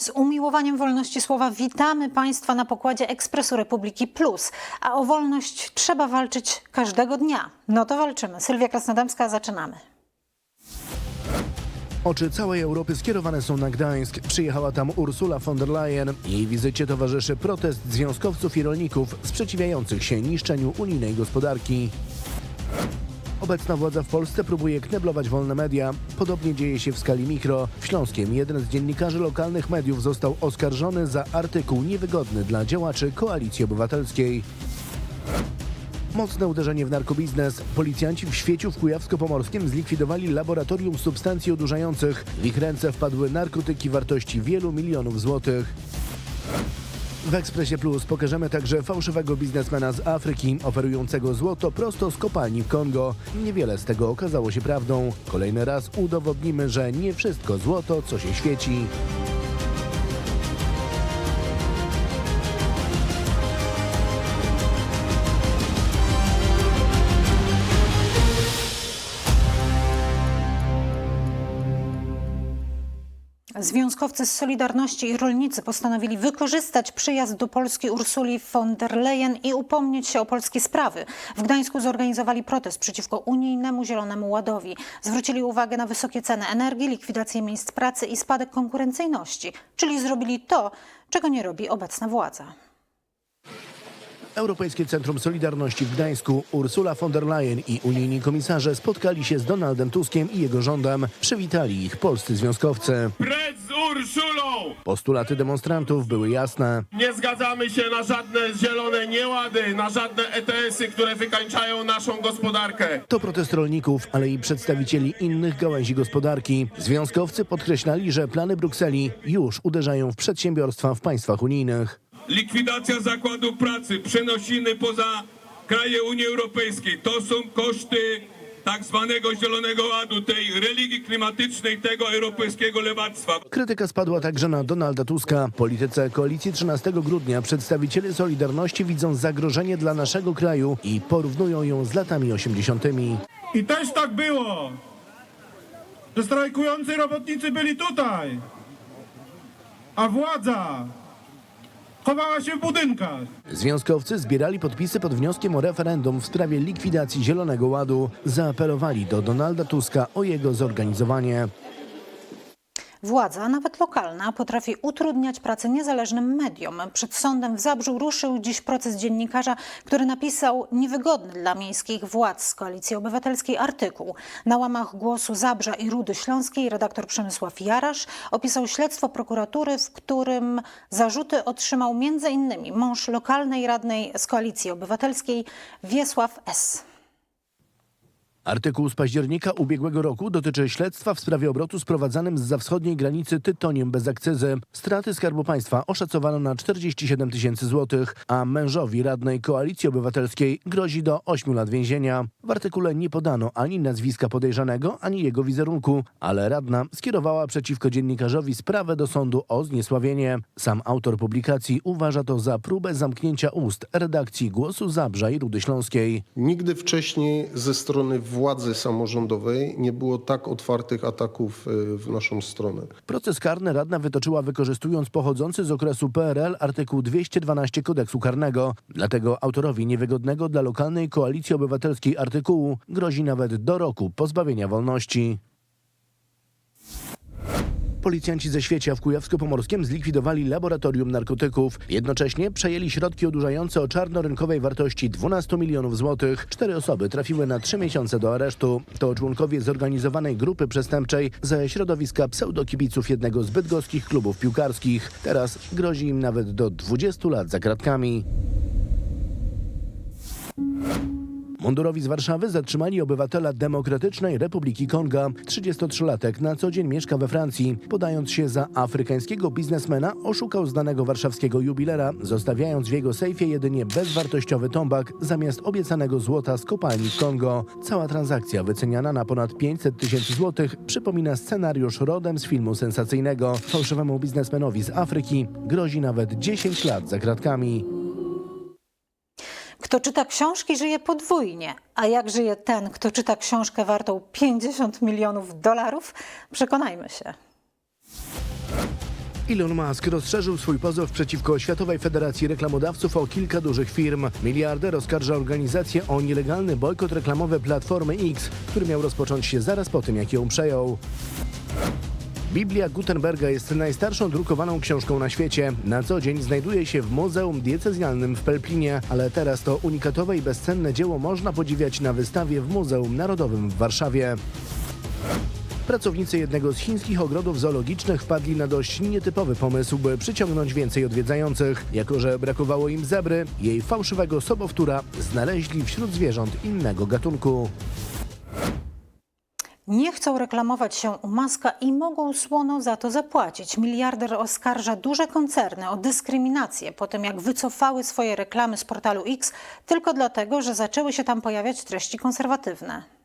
Z umiłowaniem wolności słowa witamy Państwa na pokładzie Ekspresu Republiki Plus. A o wolność trzeba walczyć każdego dnia. No to walczymy. Sylwia Krasnodębska, zaczynamy. Oczy całej Europy skierowane są na Gdańsk. Przyjechała tam Ursula von der Leyen. Jej wizycie towarzyszy protest związkowców i rolników sprzeciwiających się niszczeniu unijnej gospodarki. Obecna władza w Polsce próbuje kneblować wolne media. Podobnie dzieje się w skali mikro. W Śląskiem jeden z dziennikarzy lokalnych mediów został oskarżony za artykuł niewygodny dla działaczy Koalicji Obywatelskiej. Mocne uderzenie w narkobiznes. Policjanci w Świeciu w Kujawsko-Pomorskim zlikwidowali laboratorium substancji odurzających. W ich ręce wpadły narkotyki wartości wielu milionów złotych. W Ekspresie Plus pokażemy także fałszywego biznesmena z Afryki, oferującego złoto prosto z kopalni w Kongo. Niewiele z tego okazało się prawdą. Kolejny raz udowodnimy, że nie wszystko złoto, co się świeci. Związkowcy z Solidarności i rolnicy postanowili wykorzystać przyjazd do Polski Ursuli von der Leyen i upomnieć się o polskie sprawy. W Gdańsku zorganizowali protest przeciwko unijnemu Zielonemu Ładowi. Zwrócili uwagę na wysokie ceny energii, likwidację miejsc pracy i spadek konkurencyjności, czyli zrobili to, czego nie robi obecna władza. Europejskie Centrum Solidarności w Gdańsku Ursula von der Leyen i unijni komisarze spotkali się z Donaldem Tuskiem i jego rządem. Przywitali ich polscy związkowcy. Precz z Urszulą! Postulaty demonstrantów były jasne. Nie zgadzamy się na żadne zielone niełady, na żadne ETS-y, które wykańczają naszą gospodarkę. To protest rolników, ale i przedstawicieli innych gałęzi gospodarki. Związkowcy podkreślali, że plany Brukseli już uderzają w przedsiębiorstwa w państwach unijnych. Likwidacja zakładów pracy, przenosiny poza kraje Unii Europejskiej. To są koszty tak zwanego Zielonego Ładu, tej religii klimatycznej, tego europejskiego lewactwa. Krytyka spadła także na Donalda Tuska. W polityce koalicji 13 grudnia przedstawiciele Solidarności widzą zagrożenie dla naszego kraju i porównują ją z latami 80. I też tak było, że strajkujący robotnicy byli tutaj, a władza chowała się w budynkach. Związkowcy zbierali podpisy pod wnioskiem o referendum w sprawie likwidacji Zielonego Ładu. Zaapelowali do Donalda Tuska o jego zorganizowanie. Władza, nawet lokalna, potrafi utrudniać pracę niezależnym mediom. Przed sądem w Zabrzu ruszył dziś proces dziennikarza, który napisał niewygodny dla miejskich władz z Koalicji Obywatelskiej artykuł. Na łamach głosu Zabrza i Rudy Śląskiej redaktor Przemysław Jarasz opisał śledztwo prokuratury, w którym zarzuty otrzymał m.in. mąż lokalnej radnej z Koalicji Obywatelskiej Wiesław S. Artykuł z października ubiegłego roku dotyczy śledztwa w sprawie obrotu sprowadzanym z wschodniej granicy tytoniem bez akcyzy. Straty Skarbu Państwa oszacowano na 47 tysięcy złotych, a mężowi radnej Koalicji Obywatelskiej grozi do 8 lat więzienia. W artykule nie podano ani nazwiska podejrzanego, ani jego wizerunku, ale radna skierowała przeciwko dziennikarzowi sprawę do sądu o zniesławienie. Sam autor publikacji uważa to za próbę zamknięcia ust redakcji Głosu Zabrza i Rudy Śląskiej. Nigdy wcześniej ze strony władzy samorządowej nie było tak otwartych ataków y, w naszą stronę. Proces karny radna wytoczyła wykorzystując pochodzący z okresu PRL artykuł 212 kodeksu karnego. Dlatego autorowi niewygodnego dla lokalnej koalicji obywatelskiej artykułu grozi nawet do roku pozbawienia wolności. Policjanci ze Świecia w Kujawsko-Pomorskim zlikwidowali laboratorium narkotyków. Jednocześnie przejęli środki odurzające o czarnorynkowej wartości 12 milionów złotych. Cztery osoby trafiły na trzy miesiące do aresztu. To członkowie zorganizowanej grupy przestępczej ze środowiska pseudokibiców jednego z bydgoskich klubów piłkarskich. Teraz grozi im nawet do 20 lat za kratkami. Mundurowi z Warszawy zatrzymali obywatela Demokratycznej Republiki Konga. 33-latek na co dzień mieszka we Francji. Podając się za afrykańskiego biznesmena, oszukał znanego warszawskiego jubilera, zostawiając w jego sejfie jedynie bezwartościowy tombak zamiast obiecanego złota z kopalni w Kongo. Cała transakcja wyceniana na ponad 500 tysięcy złotych przypomina scenariusz rodem z filmu sensacyjnego. Fałszywemu biznesmenowi z Afryki grozi nawet 10 lat za kratkami. Kto czyta książki, żyje podwójnie. A jak żyje ten, kto czyta książkę wartą 50 milionów dolarów? Przekonajmy się. Elon Musk rozszerzył swój pozew przeciwko Światowej Federacji Reklamodawców o kilka dużych firm. Miliarder oskarża organizację o nielegalny bojkot reklamowy Platformy X, który miał rozpocząć się zaraz po tym, jak ją przejął. Biblia Gutenberga jest najstarszą drukowaną książką na świecie. Na co dzień znajduje się w Muzeum Diecezjalnym w Pelplinie, ale teraz to unikatowe i bezcenne dzieło można podziwiać na wystawie w Muzeum Narodowym w Warszawie. Pracownicy jednego z chińskich ogrodów zoologicznych wpadli na dość nietypowy pomysł, by przyciągnąć więcej odwiedzających. Jako, że brakowało im zebry, jej fałszywego sobowtóra znaleźli wśród zwierząt innego gatunku. Nie chcą reklamować się u Maska i mogą słono za to zapłacić. Miliarder oskarża duże koncerny o dyskryminację po tym, jak wycofały swoje reklamy z portalu X tylko dlatego, że zaczęły się tam pojawiać treści konserwatywne.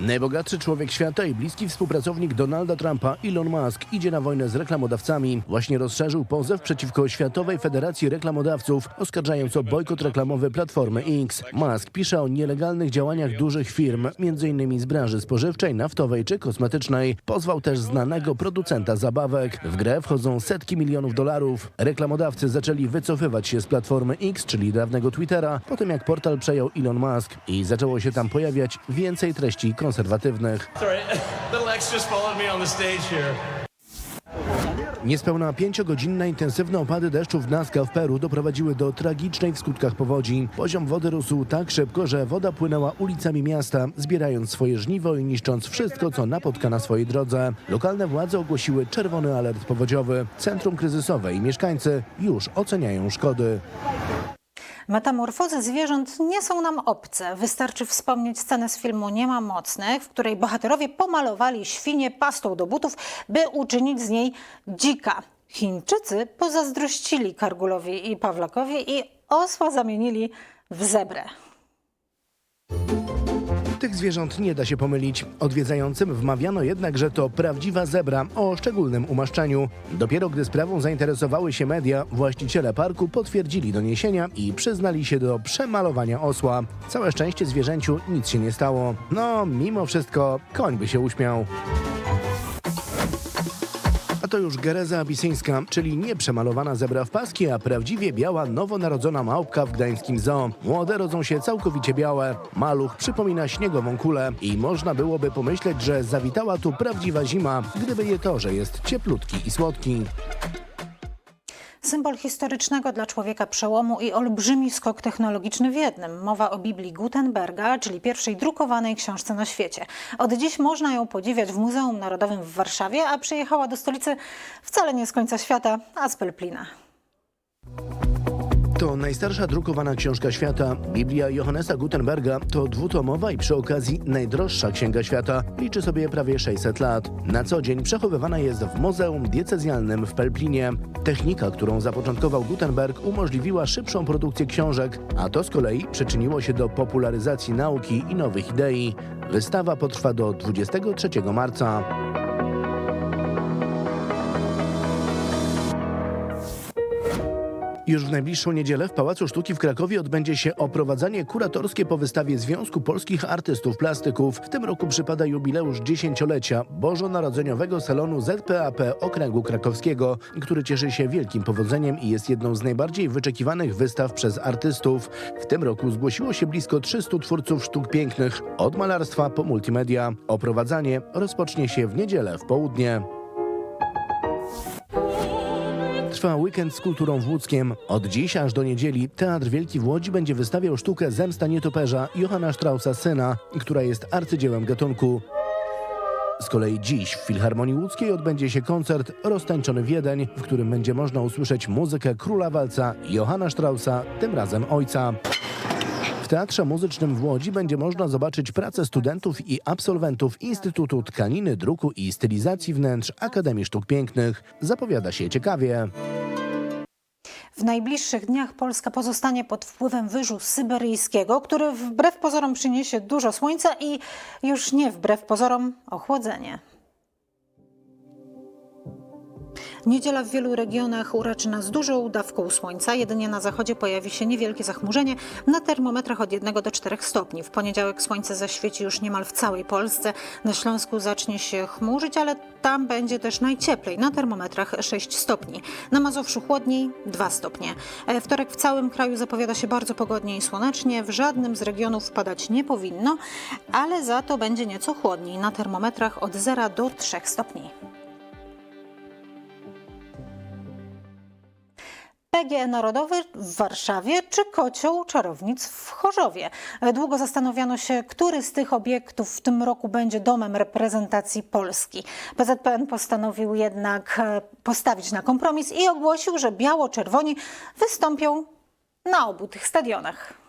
Najbogatszy człowiek świata i bliski współpracownik Donalda Trumpa, Elon Musk, idzie na wojnę z reklamodawcami. Właśnie rozszerzył pozew przeciwko Światowej Federacji Reklamodawców, oskarżając o bojkot reklamowy Platformy X. Musk pisze o nielegalnych działaniach dużych firm, m.in. z branży spożywczej, naftowej czy kosmetycznej. Pozwał też znanego producenta zabawek. W grę wchodzą setki milionów dolarów. Reklamodawcy zaczęli wycofywać się z Platformy X, czyli dawnego Twittera, po tym jak portal przejął Elon Musk i zaczęło się tam pojawiać więcej treści konserwatywnych. Niespełna pięciogodzinne intensywne opady deszczu w Nazca w Peru doprowadziły do tragicznej w skutkach powodzi. Poziom wody rósł tak szybko, że woda płynęła ulicami miasta, zbierając swoje żniwo i niszcząc wszystko, co napotka na swojej drodze. Lokalne władze ogłosiły czerwony alert powodziowy. Centrum kryzysowe i mieszkańcy już oceniają szkody. Metamorfozy zwierząt nie są nam obce. Wystarczy wspomnieć scenę z filmu Nie ma mocnych, w której bohaterowie pomalowali świnię pastą do butów, by uczynić z niej dzika. Chińczycy pozazdrościli Kargulowi i Pawlakowi i osła zamienili w zebrę. Tych zwierząt nie da się pomylić. Odwiedzającym wmawiano jednak, że to prawdziwa zebra o szczególnym umaszczeniu. Dopiero gdy sprawą zainteresowały się media, właściciele parku potwierdzili doniesienia i przyznali się do przemalowania osła. Całe szczęście zwierzęciu nic się nie stało. No, mimo wszystko, koń by się uśmiał. To już Gereza abisyńska, czyli nie przemalowana zebra w paski, a prawdziwie biała nowonarodzona małpka w gdańskim zoo. Młode rodzą się całkowicie białe. Maluch przypomina śniegową kulę i można byłoby pomyśleć, że zawitała tu prawdziwa zima, gdyby nie to, że jest cieplutki i słodki. Symbol historycznego dla człowieka przełomu i olbrzymi skok technologiczny w jednym. Mowa o Biblii Gutenberga, czyli pierwszej drukowanej książce na świecie. Od dziś można ją podziwiać w Muzeum Narodowym w Warszawie, a przyjechała do stolicy wcale nie z końca świata, a z Pelplina. To najstarsza drukowana książka świata. Biblia Johannesa Gutenberga to dwutomowa i przy okazji najdroższa księga świata. Liczy sobie prawie 600 lat. Na co dzień przechowywana jest w Muzeum Diecezjalnym w Pelplinie. Technika, którą zapoczątkował Gutenberg, umożliwiła szybszą produkcję książek, a to z kolei przyczyniło się do popularyzacji nauki i nowych idei. Wystawa potrwa do 23 marca. Już w najbliższą niedzielę w Pałacu Sztuki w Krakowie odbędzie się oprowadzanie kuratorskie po wystawie Związku Polskich Artystów Plastyków. W tym roku przypada jubileusz dziesięciolecia bożonarodzeniowego salonu ZPAP Okręgu Krakowskiego, który cieszy się wielkim powodzeniem i jest jedną z najbardziej wyczekiwanych wystaw przez artystów. W tym roku zgłosiło się blisko 300 twórców sztuk pięknych, od malarstwa po multimedia. Oprowadzanie rozpocznie się w niedzielę w południe. Trwa weekend z kulturą w Łódzkiem. Od dziś aż do niedzieli Teatr Wielki w Łodzi będzie wystawiał sztukę Zemsta nietoperza Johanna Straussa Syna, która jest arcydziełem gatunku. Z kolei dziś w Filharmonii Łódzkiej odbędzie się koncert Roztańczony Wiedeń, w którym będzie można usłyszeć muzykę króla walca Johanna Straussa, tym razem ojca. Teatrze Muzycznym w Łodzi będzie można zobaczyć pracę studentów i absolwentów Instytutu Tkaniny, Druku i Stylizacji Wnętrz Akademii Sztuk Pięknych. Zapowiada się ciekawie. W najbliższych dniach Polska pozostanie pod wpływem wyżu syberyjskiego, który wbrew pozorom przyniesie dużo słońca i już nie wbrew pozorom ochłodzenie. Niedziela w wielu regionach uraczy nas dużą dawką słońca. Jedynie na zachodzie pojawi się niewielkie zachmurzenie na termometrach od 1 do 4 stopni. W poniedziałek słońce zaświeci już niemal w całej Polsce. Na Śląsku zacznie się chmurzyć, ale tam będzie też najcieplej. Na termometrach 6 stopni. Na Mazowszu chłodniej 2 stopnie. E, Wtorek w całym kraju zapowiada się bardzo pogodnie i słonecznie. W żadnym z regionów padać nie powinno, ale za to będzie nieco chłodniej. Na termometrach od 0 do 3 stopni. PGE Narodowy w Warszawie czy kocioł czarownic w Chorzowie. Długo zastanawiano się, który z tych obiektów w tym roku będzie domem reprezentacji Polski. PZPN postanowił jednak e, postawić na kompromis i ogłosił, że biało-czerwoni wystąpią na obu tych stadionach.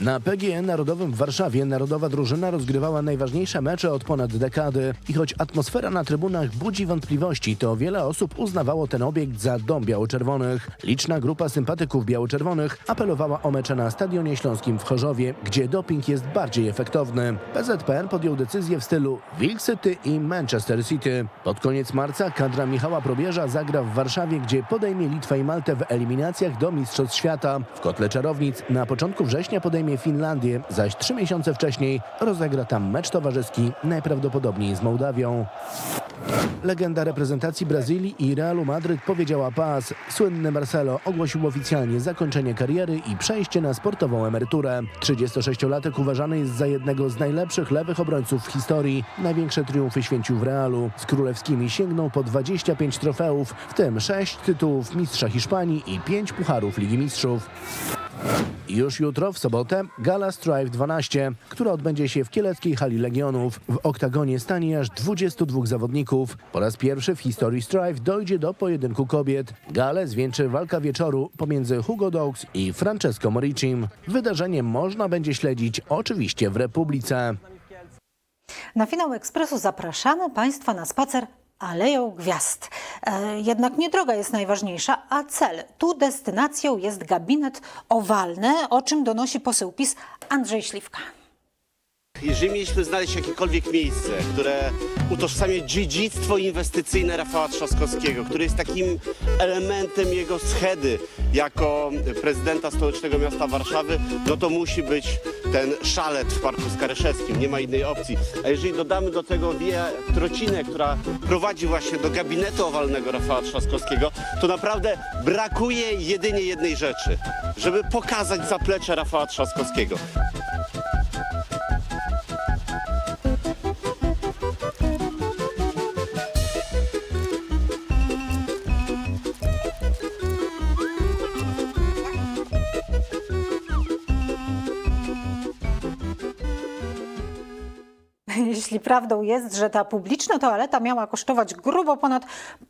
Na PGE Narodowym w Warszawie narodowa drużyna rozgrywała najważniejsze mecze od ponad dekady. I choć atmosfera na trybunach budzi wątpliwości, to wiele osób uznawało ten obiekt za dom biało-czerwonych. Liczna grupa sympatyków biało-czerwonych apelowała o mecze na Stadionie Śląskim w Chorzowie, gdzie doping jest bardziej efektowny. PZPN podjął decyzję w stylu Wilk City i Manchester City. Pod koniec marca kadra Michała Probierza zagra w Warszawie, gdzie podejmie Litwę i Maltę w eliminacjach do Mistrzostw Świata. W kotle czarownic na początku września podejmie Finlandię, zaś trzy miesiące wcześniej rozegra tam mecz towarzyski, najprawdopodobniej z Mołdawią. Legenda reprezentacji Brazylii i Realu Madryt powiedziała pas. Słynny Marcelo ogłosił oficjalnie zakończenie kariery i przejście na sportową emeryturę. 36-latek uważany jest za jednego z najlepszych lewych obrońców w historii. Największe triumfy święcił w Realu. Z królewskimi sięgnął po 25 trofeów, w tym 6 tytułów mistrza Hiszpanii i 5 pucharów Ligi Mistrzów. Już jutro, w sobotę, Gala Strive 12, która odbędzie się w Kieleckiej Hali Legionów. W oktagonie stanie aż 22 zawodników. Po raz pierwszy w historii Strive dojdzie do pojedynku kobiet. Galę zwieńczy walka wieczoru pomiędzy Hugo Dogs i Francesco Moricim. Wydarzenie można będzie śledzić oczywiście w Republice. Na finał Ekspresu zapraszamy Państwa na spacer Aleją Gwiazd. E, jednak nie droga jest najważniejsza, a cel. Tu destynacją jest gabinet owalny, o czym donosi poseł PiS Andrzej Śliwka. Jeżeli mieliśmy znaleźć jakiekolwiek miejsce, które utożsamia dziedzictwo inwestycyjne Rafała Trzaskowskiego, który jest takim elementem jego schedy jako prezydenta stołecznego miasta Warszawy, no to musi być ten szalet w Parku Skaryszewskim, nie ma innej opcji. A jeżeli dodamy do tego Via Trocinę, która prowadzi właśnie do gabinetu owalnego Rafała Trzaskowskiego, to naprawdę brakuje jedynie jednej rzeczy, żeby pokazać zaplecze Rafała Trzaskowskiego. Jeśli prawdą jest, że ta publiczna toaleta miała kosztować grubo ponad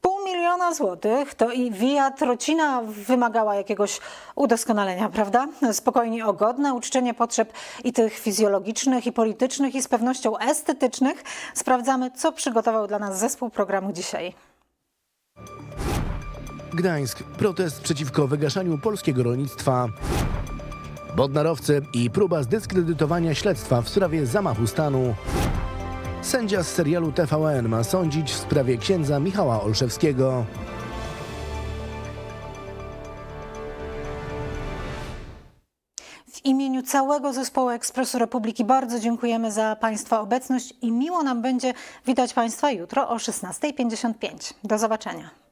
pół miliona złotych, to i Via Trocina wymagała jakiegoś udoskonalenia, prawda? Spokojnie o godne uczczenie potrzeb i tych fizjologicznych, i politycznych, i z pewnością estetycznych. Sprawdzamy, co przygotował dla nas zespół programu dzisiaj. Gdańsk. Protest przeciwko wygaszaniu polskiego rolnictwa. Bodnarowcy i próba zdyskredytowania śledztwa w sprawie zamachu stanu. Sędzia z serialu TVN ma sądzić w sprawie księdza Michała Olszewskiego. W imieniu całego zespołu Ekspresu Republiki bardzo dziękujemy za Państwa obecność i miło nam będzie witać Państwa jutro o 16.55. Do zobaczenia.